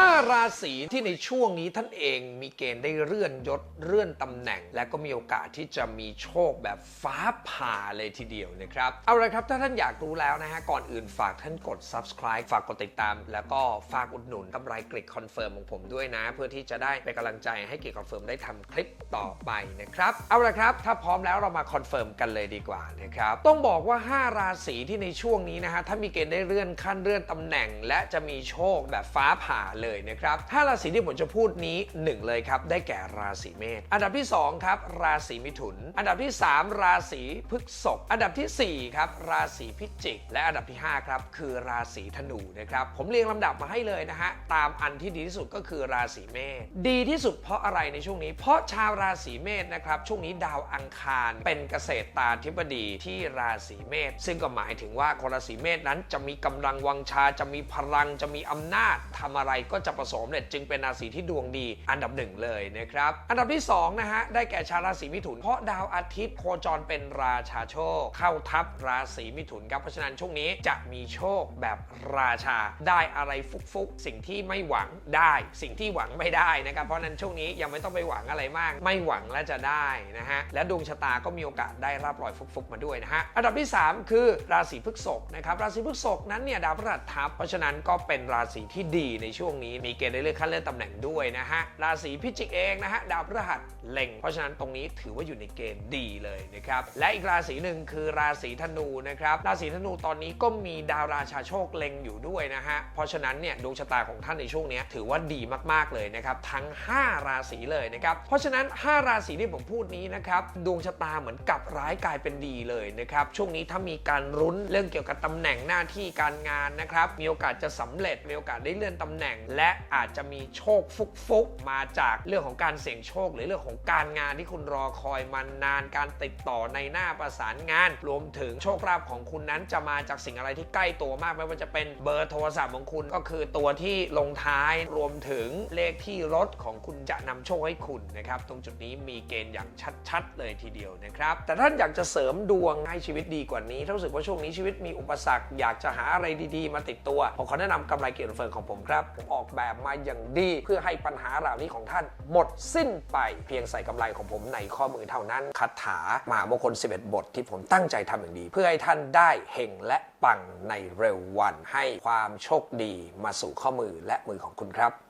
5 ราศีที่ในช่วงนี้ท่านเองมีเกณฑ์ได้เลื่อนยศเลื่อนตำแหน่ง และก็มีโอกาสที่จะมีโชคแบบฟ้าผ่าเลยทีเดียวนะครับเอาละครับถ้าท่านอยากรู้แล้วนะฮะก่อนอื่นฝากท่านกด subscribe ฝากกดติดตาม แล้วก็ฝากอุดหนุนกำไรกริกคอนเฟิร์มของผมด้วยนะ เพื่อที่จะได้เป็นกำลังใจให้กริกคอนเฟิร์มได้ทำคลิปต่อไปนะครับเอาละครับถ้าพร้อมแล้วเรามาคอนเฟิร์มกันเลยดีกว่านะครับต้องบอกว่า 5 ราศีที่ในช่วงนี้นะฮะถ้ามีเกณฑ์ได้เลื่อนขั้นเลื่อนตำแหน่ง และจะมีโชคแบบฟ้าผ่าเลยนะครับห้าราศีที่ผมจะพูดนี้หนึ่งเลยครับ ได้แก่ราศีเมษอันดับที่สองครับ ราศีมิถุน อันดับที่สามราศีพฤษภอันดับที่สี่ครับ ราศีพิจิก และอันดับที่ห้าครับ คือราศีธนูนะครับผมเรียงลำดับมาให้เลยนะฮะตามอันที่ดีที่สุดก็คือราศีเมษดีที่สุดเพราะอะไรในช่วงนี้ เพราะชาวราศีเมษนะครับช่วงนี้ดาวอังคารเป็นเกษตรตาธิบดีที่ราศีเมษซึ่งก็หมายถึงว่าคนราศีเมษนั้นจะมีกำลังวังชาจะมีพลังจะมีอำนาจทำอะไรก็จะประสบความสำเร็จจึงเป็นราศีที่ดวงดีอันดับหนึ่งเลยนะครับอันดับที่สองนะฮะได้แก่ชาวราศีมิถุน เพราะดาวอาทิตย์โคจรเป็นราชาโชค เข้าทับราศีมิถุนครับเพราะฉะนั้นช่วงนี้จะมีโชคแบบราชาได้อะไรฟุกๆ สิ่งที่ไม่หวังได้สิ่งที่หวังไม่ได้นะครับเพราะฉะนั้นช่วงนี้ยังไม่ต้องไปหวังอะไรมาก ไม่หวังและจะได้นะฮะและดวงชะตาก็มีโอกาสได้รับรอยฟุกๆมาด้วยนะฮะอันดับที่ 3 คือราศีพฤษภนะครับราศีพฤษภนั้นเนี่ยดาวพฤหัสทับเพราะฉะนั้นก็เป็นราศีที่ดีในช่วงนี้มีเกณฑ์ได้เลื่อนขั้นเลื่อนตำแหน่งด้วยนะฮะราศีพิจิกเองนะฮะดาวพฤหัสเล็ง เพราะฉะนั้นตรงนี้ถือว่าอยู่ในเกณฑ์ดีเลยนะครับและอีกราศีหนึ่งคือราศีธนูนะครับราศีธนูตอนนี้ก็มีดาวราชาโชคเล็งอยู่ด้วยนะฮะเพราะฉะนั้นเนี่ยดวงชะตาของท่านในช่วงนี้ถือว่าดีมากๆเลยนะครับทั้ง 5 ราศีเลยนะครับเพราะฉะนั้น 5 ราศีที่ผมพูดนี้นะครับดวงชะตาเหมือนกับร้ายกลายเป็นดีเลยนะครับช่วงนี้ถ้ามีการรุ้นเรื่องเกี่ยวกับตำแหน่งหน้าที่การงานนะครับมีโอกาสจะสำเร็จมีโอกาสได้เลื่อนตำแหน่งและอาจจะมีโชคฟุกๆ มาจากเรื่องของการเสี่ยงโชค หรือเรื่องของการงานที่คุณรอคอยมานานการติดต่อในหน้าประสานงาน รวมถึงโชคลาภของคุณนั้นจะมาจากสิ่งอะไรที่ใกล้ตัวมากไม่ว่าจะเป็นเบอร์โทรศัพท์ของคุณก็คือตัวที่ลงท้ายรวมถึงเลขที่รถของคุณจะนำโชคให้คุณนะครับ ตรงจุดนี้มีเกณฑ์อย่างชัดๆ เลยทีเดียวนะครับ แต่ท่านอยากจะเสริมดวงให้ชีวิตดีกว่านี้ถ้ารู้สึกว่าช่วงนี้ชีวิตมีอุปสรรค อยากจะหาอะไรดีๆ มาติดตัวผมขอแนะนำกำไรเกียรติเฟิร์นของผมครับผมออกอกแบบมาอย่างดี เพื่อให้ปัญหาเหล่านี้ของท่าน หมดสิ้นไปเพียงใส่กำไรของผมในข้อมือเท่านั้นคาถามหามงคล 11 บทที่ผมตั้งใจทำอย่างดี เพื่อให้ท่านได้เฮงและปังในเร็ววันให้ความโชคดีมาสู่ข้อมือและมือของคุณครับ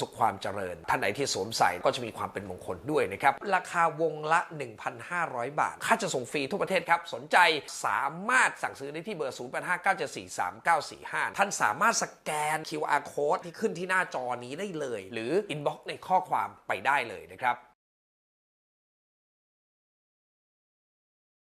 สุขความเจริญ ท่านไหนที่สวมใส่ก็จะมีความเป็นมงคลด้วยนะครับ ราคาวงละ 1,500 บาท ค่าจะส่งฟรีทั่วประเทศครับ สนใจสามารถสั่งซื้อได้ที่เบอร์ 0859743945 ท่านสามารถสแกน QR code ที่ขึ้นที่หน้าจอนี้ได้เลย หรืออินบ็อกซ์ในข้อความไปได้เลยนะครับ